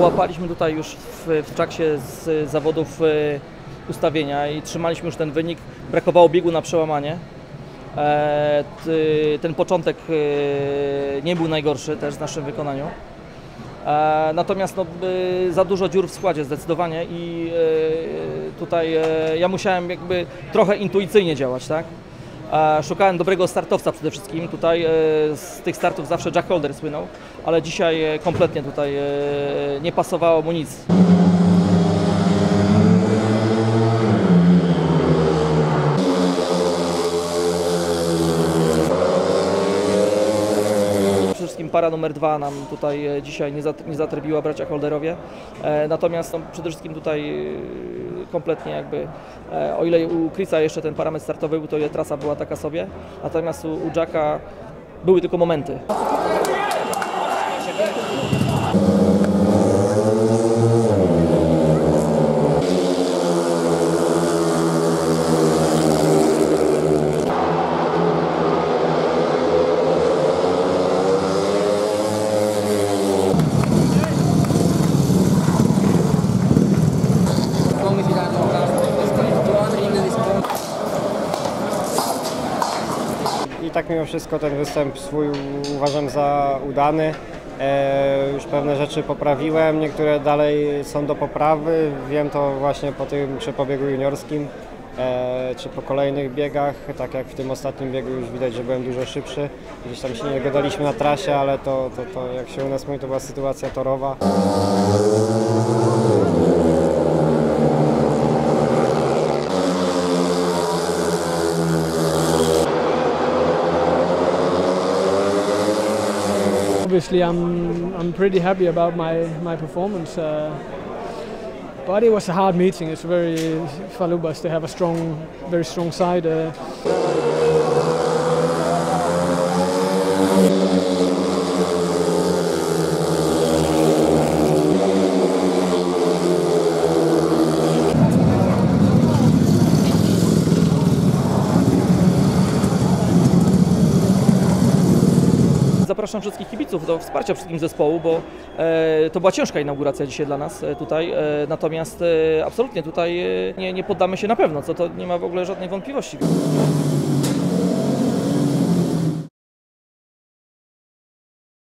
Łapaliśmy tutaj już w, w trakcie z zawodów e, ustawienia i trzymaliśmy już ten wynik. Brakowało biegu na przełamanie. E, ten początek e, nie był najgorszy też w naszym wykonaniu. E, natomiast no, za dużo dziur w składzie zdecydowanie i tutaj ja musiałem jakby trochę intuicyjnie działać, tak? Szukałem dobrego startowca przede wszystkim. Tutaj z tych startów zawsze Jack Holder słynął, ale dzisiaj kompletnie tutaj nie pasowało mu nic. Wszystkim para numer dwa nam tutaj e, dzisiaj nie, zat, nie zatrybiła bracia Holderowie. E, natomiast no, przede wszystkim tutaj e, kompletnie jakby, o ile u Chrisa jeszcze ten parametr startowy był, to trasa była taka sobie. Natomiast u, u Jacka były tylko momenty. Tak mimo wszystko ten występ swój uważam za udany. E, już pewne rzeczy poprawiłem, niektóre dalej są do poprawy. Wiem to właśnie po tym czy po biegu juniorskim, e, czy po kolejnych biegach. Tak jak w tym ostatnim biegu już widać, że byłem dużo szybszy. Gdzieś tam się nie dogadaliśmy na trasie, ale to, to, to jak się u nas mówi, to była sytuacja torowa. Obviously, I'm I'm pretty happy about my my performance. Uh, but it was a hard meeting. It's very Falubas. They have a strong, very strong side. Uh, Zapraszam wszystkich kibiców do wsparcia wszystkim zespołu, bo e, to była ciężka inauguracja dzisiaj dla nas e, tutaj. E, natomiast absolutnie tutaj nie, nie poddamy się na pewno, co to nie ma w ogóle żadnej wątpliwości.